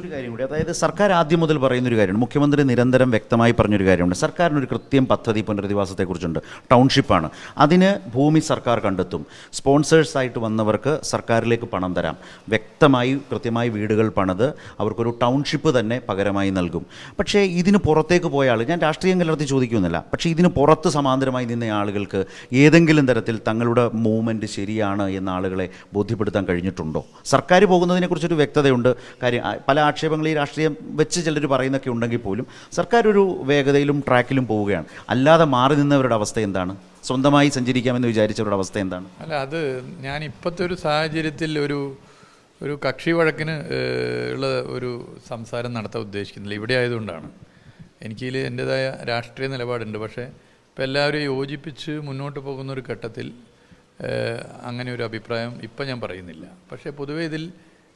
ഒരു കാര്യം കൂടി. അതായത് സർക്കാർ ആദ്യം മുതൽ പറയുന്ന ഒരു കാര്യമാണ് മുഖ്യമന്ത്രി നിരന്തരം വ്യക്തമായി പറഞ്ഞൊരു കാര്യമുണ്ട്. സർക്കാരിന് ഒരു കൃത്യം പദ്ധതി പുനരധിവാസത്തെക്കുറിച്ചുണ്ട്. ടൗൺഷിപ്പാണ്. അതിന് ഭൂമി സർക്കാർ കണ്ടെത്തും. സ്പോൺസേഴ്സായിട്ട് വന്നവർക്ക് സർക്കാരിലേക്ക് പണം തരാം. വ്യക്തമായി കൃത്യമായി വീടുകൾ പണിത് അവർക്കൊരു ടൗൺഷിപ്പ് തന്നെ പകരമായി നൽകും. പക്ഷേ ഇതിന് പുറത്തേക്ക് പോയ ആൾ ഞാൻ രാഷ്ട്രീയം കലർത്തി ചോദിക്കുന്നില്ല. പക്ഷേ ഇതിന് പുറത്ത് സമാന്തരമായി നിന്ന ആളുകൾക്ക് ഏതെങ്കിലും തരത്തിൽ തങ്ങളുടെ മൂവ്മെന്റ് ശരിയാണ് എന്ന ആളുകളെ ബോധ്യപ്പെടുത്താൻ കഴിഞ്ഞിട്ടുണ്ടോ? സർക്കാർ പോകുന്നതിനെക്കുറിച്ചൊരു വ്യക്തതയുണ്ട്. കാര്യം പല ആക്ഷേപങ്ങൾ ഈ രാഷ്ട്രീയം വെച്ച് ചിലർ പറയുന്നൊക്കെ ഉണ്ടെങ്കിൽ പോലും സർക്കാർ ഒരു വേഗതയിലും ട്രാക്കിലും പോവുകയാണ്. അല്ലാതെ മാറി നിന്നവരുടെ അവസ്ഥ എന്താണ്? സ്വന്തമായി സഞ്ചരിക്കാമെന്ന് വിചാരിച്ചവരുടെ അവസ്ഥ എന്താണ്? അല്ല അത് ഞാൻ ഇപ്പോഴത്തെ ഒരു സാഹചര്യത്തിൽ ഒരു ഒരു കക്ഷി വഴക്കിന് ഉള്ള ഒരു സംസാരം നടത്താൻ ഉദ്ദേശിക്കുന്നില്ല. ഇവിടെ ആയതുകൊണ്ടാണ്. എനിക്കിതിൽ എന്റെതായ രാഷ്ട്രീയ നിലപാടുണ്ട്. പക്ഷേ ഇപ്പം എല്ലാവരും യോജിപ്പിച്ച് മുന്നോട്ട് പോകുന്ന ഒരു ഘട്ടത്തിൽ അങ്ങനെ ഒരു അഭിപ്രായം ഇപ്പം ഞാൻ പറയുന്നില്ല. പക്ഷേ പൊതുവേ ഇതിൽ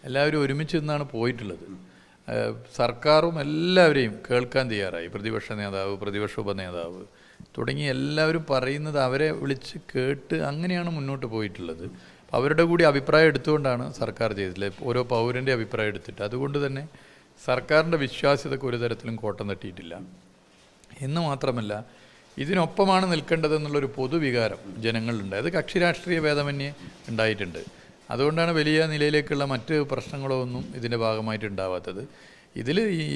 എല്ലാവരും ഒരുമിച്ച് നിന്നാണ് പോയിട്ടുള്ളത്. സർക്കാരും എല്ലാവരെയും കേൾക്കാൻ തയ്യാറായി. പ്രതിപക്ഷ നേതാവ് പ്രതിപക്ഷ ഉപനേതാവ് തുടങ്ങി എല്ലാവരും പറയുന്നത് അവരെ വിളിച്ച് കേട്ട് അങ്ങനെയാണ് മുന്നോട്ട് പോയിട്ടുള്ളത്. അവരുടെ കൂടി അഭിപ്രായം എടുത്തുകൊണ്ടാണ് സർക്കാർ ചെയ്തിട്ടുള്ളത്. ഓരോ പൗരന്റെ അഭിപ്രായം എടുത്തിട്ട്. അതുകൊണ്ട് തന്നെ സർക്കാരിന്റെ വിശ്വാസ്യതക്ക് ഒരു തരത്തിലും കോട്ടം തട്ടിയിട്ടില്ല. എന്ന് മാത്രമല്ല ഇതിനൊപ്പമാണ് നിൽക്കേണ്ടതെന്നുള്ളൊരു പൊതുവികാരം ജനങ്ങളിലുണ്ട്. അത് കക്ഷി രാഷ്ട്രീയ ഭേദമന്യേ ഉണ്ടായിട്ടുണ്ട്. അതുകൊണ്ടാണ് വലിയ നിലയിലേക്കുള്ള മറ്റ് പ്രശ്നങ്ങളോ ഒന്നും ഇതിന്റെ ഭാഗമായിട്ട് ഉണ്ടാവാത്തത് ഇതിൽ ഈ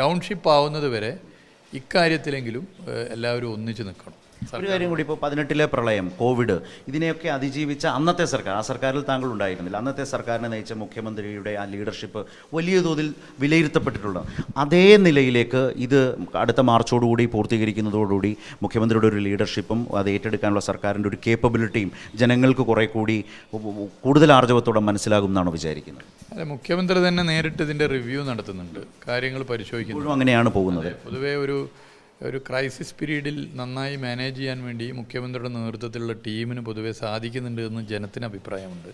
ടൗൺഷിപ്പ് ആവുന്നത് വരെ ഇക്കാര്യത്തിലെങ്കിലും എല്ലാവരും ഒന്നിച്ച് നിൽക്കണം. ഒരു കാര്യം കൂടി ഇപ്പോൾ പതിനെട്ടിലെ പ്രളയം കോവിഡ് ഇതിനെയൊക്കെ അതിജീവിച്ച അന്നത്തെ സർക്കാർ ആ സർക്കാരിൽ താങ്കൾ ഉണ്ടായിരുന്നില്ല. അന്നത്തെ സർക്കാരിനെ നയിച്ച മുഖ്യമന്ത്രിയുടെ ആ ലീഡർഷിപ്പ് വലിയ തോതിൽ വിലയിരുത്തപ്പെട്ടിട്ടുള്ള അതേ നിലയിലേക്ക് ഇത് അടുത്ത മാർച്ചോടുകൂടി പൂർത്തീകരിക്കുന്നതോടുകൂടി മുഖ്യമന്ത്രിയുടെ ഒരു ലീഡർഷിപ്പും അത് ഏറ്റെടുക്കാനുള്ള സർക്കാരിന്റെ ഒരു കേപ്പബിലിറ്റിയും ജനങ്ങൾക്ക് കുറെ കൂടി കൂടുതൽ ആർജവത്തോടെ മനസ്സിലാകും എന്നാണ് വിചാരിക്കുന്നത്. അല്ല മുഖ്യമന്ത്രി തന്നെ നേരിട്ട് ഇതിന്റെ റിവ്യൂ നടത്തുന്നുണ്ട്. കാര്യങ്ങൾ പരിശോധിക്കുന്നു അങ്ങനെയാണ് പോകുന്നത്. പൊതുവേ ഒരു ഒരു ക്രൈസിസ് പീരീഡിൽ നന്നായി മാനേജ് ചെയ്യാൻ വേണ്ടി മുഖ്യമന്ത്രിയുടെ നേതൃത്വത്തിലുള്ള ടീമിന് പൊതുവെ സാധിക്കുന്നുണ്ട് എന്ന് ജനത്തിന് അഭിപ്രായമുണ്ട്.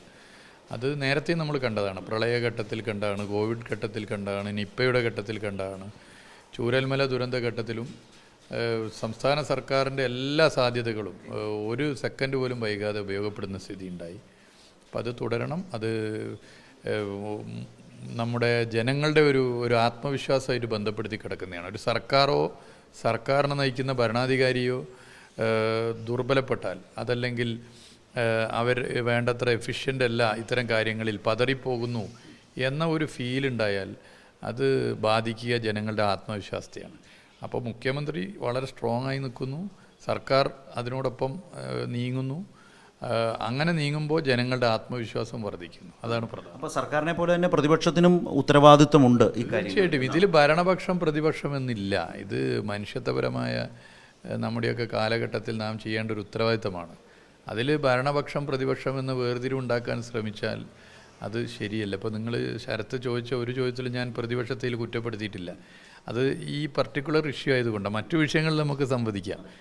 അത് നേരത്തെ നമ്മൾ കണ്ടതാണ്. പ്രളയഘട്ടത്തിൽ കണ്ടാണ് കോവിഡ് ഘട്ടത്തിൽ കണ്ടാണ് നിപ്പയുടെ ഘട്ടത്തിൽ കണ്ടാണ് ചൂരൽമല ദുരന്ത ഘട്ടത്തിലും സംസ്ഥാന സർക്കാരിന്റെ എല്ലാ സാധ്യതകളും ഒരു സെക്കൻഡ് പോലും വൈകാതെ ഉപയോഗപ്പെടുന്ന സ്ഥിതി ഉണ്ടായി അപ്പം അത് തുടരണം. അത് നമ്മുടെ ജനങ്ങളുടെ ഒരു ഒരു ആത്മവിശ്വാസമായിട്ട് ബന്ധപ്പെടുത്തി കിടക്കുന്നതാണ്. ഒരു സർക്കാരോ സർക്കാരിനെ നയിക്കുന്ന ഭരണാധികാരിയോ ദുർബലപ്പെട്ടാൽ അതല്ലെങ്കിൽ അവർ വേണ്ടത്ര എഫിഷ്യന്റ് അല്ല ഇത്തരം കാര്യങ്ങളിൽ പതറിപ്പോകുന്നു എന്ന ഒരു ഫീൽ ഉണ്ടായാൽ അത് ബാധിക്കുക ജനങ്ങളുടെ ആത്മവിശ്വാസത്തെയാണ്. അപ്പോൾ മുഖ്യമന്ത്രി വളരെ സ്ട്രോങ് ആയി നിൽക്കുന്നു. സർക്കാർ അതിനോടൊപ്പം നീങ്ങുന്നു. അങ്ങനെ നീങ്ങുമ്പോൾ ജനങ്ങളുടെ ആത്മവിശ്വാസം വർദ്ധിക്കുന്നു. അതാണ് പ്രധാനം. അപ്പോൾ സർക്കാരിനെ പോലെ തന്നെ പ്രതിപക്ഷത്തിനും ഉത്തരവാദിത്വമുണ്ട് തീർച്ചയായിട്ടും. ഇതിൽ ഭരണപക്ഷം പ്രതിപക്ഷം എന്നില്ല ഇത് മനുഷ്യത്വപരമായ നമ്മുടെയൊക്കെ കാലഘട്ടത്തിൽ നാം ചെയ്യേണ്ട ഒരു ഉത്തരവാദിത്തമാണ് അതിൽ ഭരണപക്ഷം പ്രതിപക്ഷം എന്ന് വേർതിരിവുണ്ടാക്കാൻ ശ്രമിച്ചാൽ അത് ശരിയല്ല. ഇപ്പോൾ നിങ്ങൾ ശരത്ത് ചോദിച്ച ഒരു ചോദ്യത്തിലും ഞാൻ പ്രതിപക്ഷത്തിൽ കുറ്റപ്പെടുത്തിയിട്ടില്ല. അത് ഈ പർട്ടിക്കുലർ ഇഷ്യൂ ആയതുകൊണ്ട്. മറ്റു വിഷയങ്ങളിൽ നമുക്ക് സംവദിക്കാം.